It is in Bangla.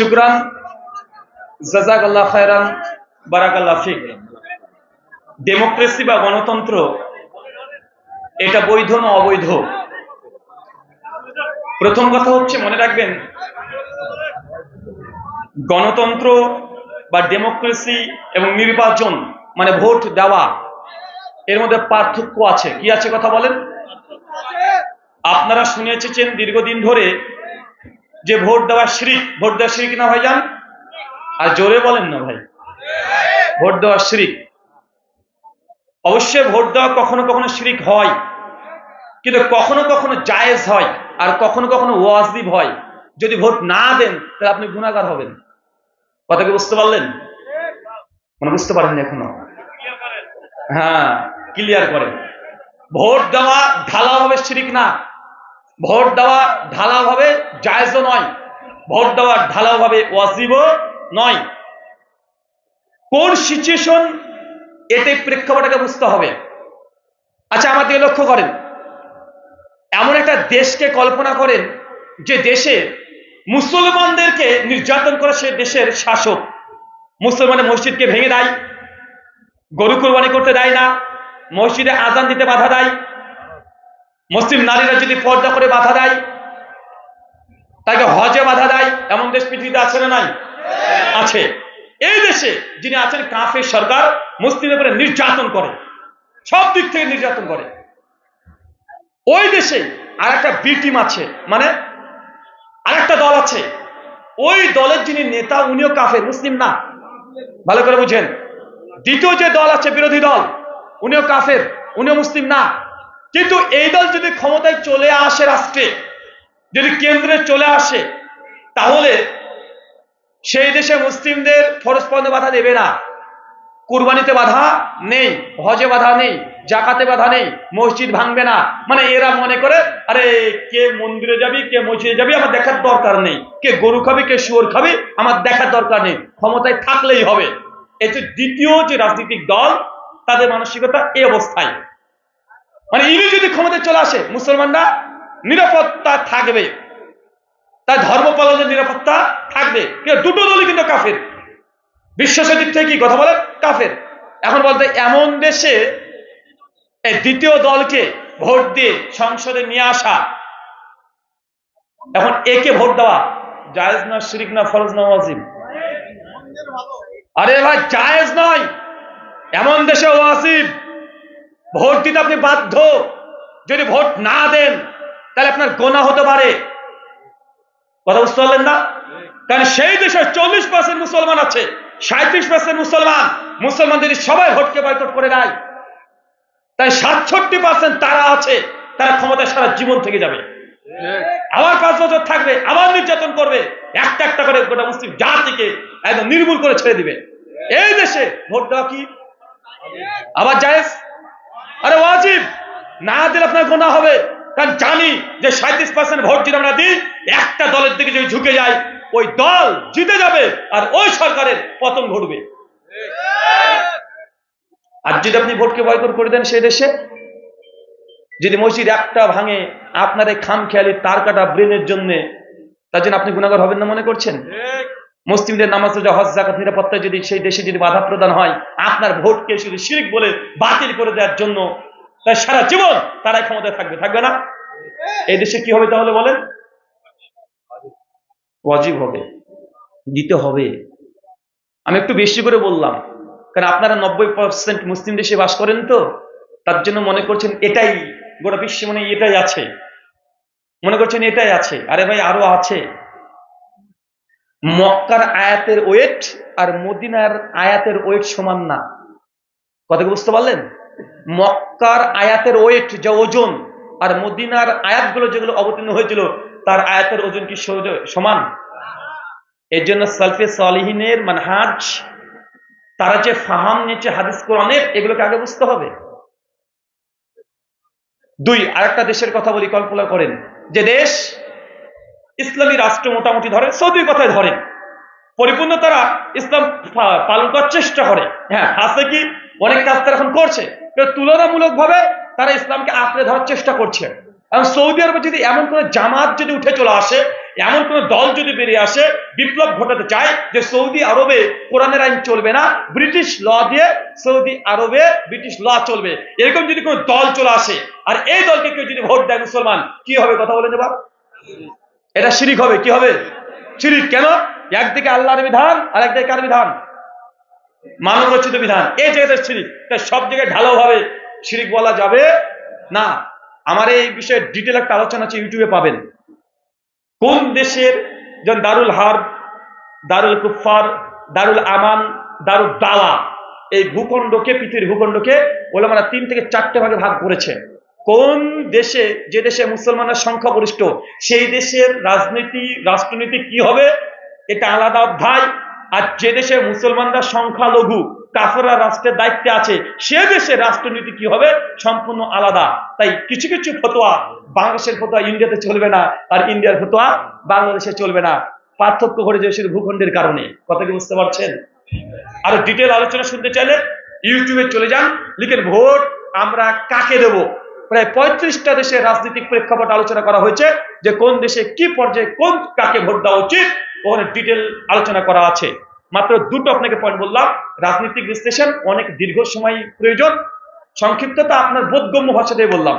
শুক্রান। জাজাক আল্লাহ খায়রান বারাক আল্লাহ ফিক। ডেমোক্রেসি বা গণতন্ত্র, এটা বৈধ না অবৈধ? প্রথম কথা হচ্ছে, মনে রাখবেন, গণতন্ত্র বা ডেমোক্রেসি এবং নির্বাচন মানে ভোট দেওয়া, এর মধ্যে পার্থক্য আছে। কি আছে কথা বলেন? আপনারা শুনে এসেছেন দীর্ঘদিন ধরে যে ভোট দেওয়া শিরিক, ভোট দেওয়া শিরিক না ভাই যান আর জোরে বলেন না ভাই। ভোট দেওয়া শিরিক। অবশ্যই ভোট দেওয়া কখনো কখনো শিরিক হয়। কিন্তু কখনো কখনো জায়েজ হয় আর কখনো কখনো ওয়াজিব হয়। যদি ভোট না দেন, তাহলে আপনি গুণাগার হবেন। কথা কি বুঝতে পারলেন? মানে বুঝতে পারেননি এখনও? হ্যাঁ ক্লিয়ার করে। ভোট দেওয়া ঢালা হবে শিরিক না। ভোট দেওয়া ঢালা ভাবে জায়েজও নয়, ভোট দেওয়া ঢালা ভাবে ওয়াজিবও নয়। কোন সিচুয়েশন এতে প্রেক্ষাপটকে বুঝতে হবে? আচ্ছা আমার দিকে লক্ষ্য করেন। এমন একটা দেশকে কল্পনা করেন যে দেশে মুসলমানদেরকে নির্যাতন করে সে দেশের শাসক। মুসলমানের মসজিদকে ভেঙে দেয়, গরু কোরবানি করতে দেয় না, মসজিদে আজান দিতে বাধা দেয় মুসলিম নারীরা যদি পর্দা করে বাধা দেয়, তাকে হজে বাধা দেয়, এমন দেশ পৃথিবীতে আছে না নাই? আছে। এই দেশে যিনি আছেন কাফের সরকার, মুসলিমের উপরে নির্যাতন করে। সব দিক থেকে নির্যাতন করে। ওই দেশে আর একটা বি টিম আছে মানে আর একটা দল আছে। ওই দলের যিনি নেতা, উনিও কাফের, মুসলিম না। ভালো করে বুঝেন। দ্বিতীয় যে দল আছে, বিরোধী দল, উনিও কাফের, উনিও মুসলিম না। কিন্তু এই দল যদি ক্ষমতায় চলে আসে রাষ্ট্রে, যদি কেন্দ্রে চলে আসে, তাহলে সেই দেশে মুসলিমদের ফরজ পন্দে বাধা দেবে না। কুরবানিতে বাধা নেই, হজে বাধা নেই, জাকাতে বাধা নেই, মসজিদ ভাঙবে না। মানে এরা মনে করে, আরে কে মন্দিরে যাবি, কে মসজিদে যাবি, আমার দেখার দরকার নেই। কে গরু খাবি, কে শুয়োর খাবি, আমার দেখার দরকার নেই। ক্ষমতায় থাকলেই হবে। এতে দ্বিতীয় যে রাজনৈতিক দল, তাদের মানসিকতা এই অবস্থায়। মানে ইনি যদি ক্ষমতায় চলে আসে, মুসলমানরা নিরাপত্তা থাকবে। তার ধর্ম পালনের নিরাপত্তা থাকবে। দুটো দলই কিন্তু কাফের। বিশ্বাসের দিক থেকে কি কথা বলে? কাফের। এখন বলতে এমন দেশে দ্বিতীয় দলকে ভোট দিয়ে সংসদে নিয়ে আসা। এখন একে ভোট দেওয়া? জায়েজ না শিরিক না ফরজ না ওয়াজিব। আরে ভাই, জায়েজ নয়। এমন দেশে ওয়াজিব। ভোট দিতে আপনি বাধ্য। যদি ভোট না দেন, তাহলে আপনার গোনা হতে পারে। কথা বুঝতে পারলেন না? কারণ সেই দেশে চল্লিশ পার্সেন্ট মুসলমান আছে সাঁত্রিশ পার্সেন্ট মুসলমান। মুসলমানদের সবাই ভোটকে বয়কট করে দেয় তাই সাতষট্টি পার্সেন্ট তারা আছে, তারা ক্ষমতায় সারা জীবন থেকে যাবে। আবার পাঁচ বছর থাকবে আবার নির্যাতন করবে, একটা একটা করে গোটা মুসলিম জাতিকে একদম নির্মূল করে ছেড়ে দিবে। এই দেশে ভোট দেওয়া কি? আবার জায়েজ? আরে ওয়াজিব! না দিলে আপনার গোনা হবে। কারণ জানি যে সাঁত্রিশ পার্সেন্ট ভোট যদি আমরা দিই, একটা দলের দিকে যদি ঝুঁকে যায়, ওই দল জিতে যাবে আর ওই সরকারের পতন ঘটবে। আর যদি আপনি ভোটকে বয়কট করে দেন সেই দেশে, যদি মসজিদ একটা ভাঙে, আপনার এই খাম খেয়ালি তার কাটা ব্রেনের জন্য, তার জন্য আপনি গুণাগার হবেন না মনে করছেন? মুসলিমদের নামাজ রোজা, হজ জাকাত নিরাপত্তায় যদি সেই দেশে যদি বাধা প্রদান হয়, আপনার ভোটকে শুধু শিরিক বলে বাতিল করে দেওয়ার জন্য তাই সারা জীবন তারাই ক্ষমতায় থাকবে থাকবে না? এই দেশে কি হবে তাহলে বলেন? ওয়াজিব হবে, দিতে হবে। আমি একটু বেশি করে বললাম, কারণ আপনারা নব্বই পার্সেন্ট মুসলিম দেশে বাস করেন তো, তার জন্য মনে করছেন এটাই গোটা বিশ্বে মনে এটাই আছে। মনে করছেন এটাই আছে, আরে ভাই আরও আছে। মক্কার আয়াতের ওয়েট আর মদিনার আয়াতের ওয়েট সমান না। কথা বুঝতে পারলেন? মক্কার আয়াতের ওয়েট যা ওজন আর মদিনার আয়াতগুলো যেগুলো অবতীর্ণ হয়েছিল, তার আয়াতের ওজন কি সমান? এর জন্য সালফে সালিহিনের মানহাজ, তারা যে ফাহাম নিয়েছে হাদিস কোরআনের, এগুলোকে আগে বুঝতে হবে। দুই, আরেকটা দেশের কথা বলি, কল্পনা করেন। যে দেশ ইসলামী রাষ্ট্র মোটামুটি ধরে সৌদির কথায় ধরেন পরিপূর্ণ তারা ইসলাম পালন করার চেষ্টা করে। হ্যাঁ আছে কি? অনেক কাজ তারা এখন করছে। তুলনামূলক ভাবে তারা ইসলামকে আঁকড়ে ধরার চেষ্টা করছে। এবং সৌদি আরবে যদি এমন করে জামাত যদি উঠে চলে আসে, এমন কোন দল যদি বেরিয়ে আসে, বিপ্লব ঘটাতে চায় যে সৌদি আরবে কোরআনের আইন চলবে না, ব্রিটিশ ল দিয়ে সৌদি আরবে ব্রিটিশ ল চলবে। এরকম যদি কোন দল চলে আসে, আর এই দলকে কেউ যদি ভোট দেয় মুসলমান, কি হবে কথা বলে জবাব এটা শিরিক হবে, কি হবে? শিরিক কেন? একদিকে আল্লাহর বিধান আর একদিকে কার বিধান? মানব রচিত বিধান। এই জায়গাতে শিরিক। তাই সব জায়গায় ঢালাও ভাবে শিরিক বলা যাবে না। আমার এই বিষয়ে ডিটেল একটা আলোচনা আছে, ইউটিউবে পাবেন। কোন দেশের যেমন দারুল হার দারুল কুফার দারুল আমান, দারুল দাওয়া এই ভূখণ্ডকে, পৃথিবীর ভূখণ্ডকে ওলামারা তিন থেকে চারটে ভাগে ভাগ করেছে। কোন দেশে, যে দেশে মুসলমানের সংখ্যাগরিষ্ঠ সেই দেশের রাজনীতি, রাষ্ট্রনীতি কি হবে? এটা আলাদা অধ্যায়। আর যে দেশে মুসলমানরা সংখ্যালঘু কাফেরা রাষ্ট্রের দায়িত্বে আছে, সে দেশে রাষ্ট্রনীতি কি হবে? সম্পূর্ণ আলাদা। তাই কিছু কিছু ফতোয়া বাংলাদেশের ফতোয়া ইন্ডিয়াতে চলবে না, আর ইন্ডিয়ার ফতোয়া বাংলাদেশে চলবে না। পার্থক্য ঘটে যে শুধু ভূখণ্ডের কারণে। কথা কি বুঝতে পারছেন? আরও ডিটেল আলোচনা শুনতে চাইলে ইউটিউবে চলে যান লিখেন ভোট আমরা কাকে দেব? প্রায় পঁয়ত্রিশটা দেশের রাজনৈতিক প্রেক্ষাপট আলোচনা করা হয়েছে যে কোন দেশে কি পর্যায়ে কোন কাকে ভোট দেওয়া উচিত, ওখানে ডিটেল আলোচনা করা আছে। মাত্র দুটো আপনাকে পয়েন্ট বললাম। রাজনৈতিক বিশ্লেষণ অনেক দীর্ঘ সময় প্রয়োজন। সংক্ষিপ্ততা আপনার বোধগম্য ভাষাতেই বললাম।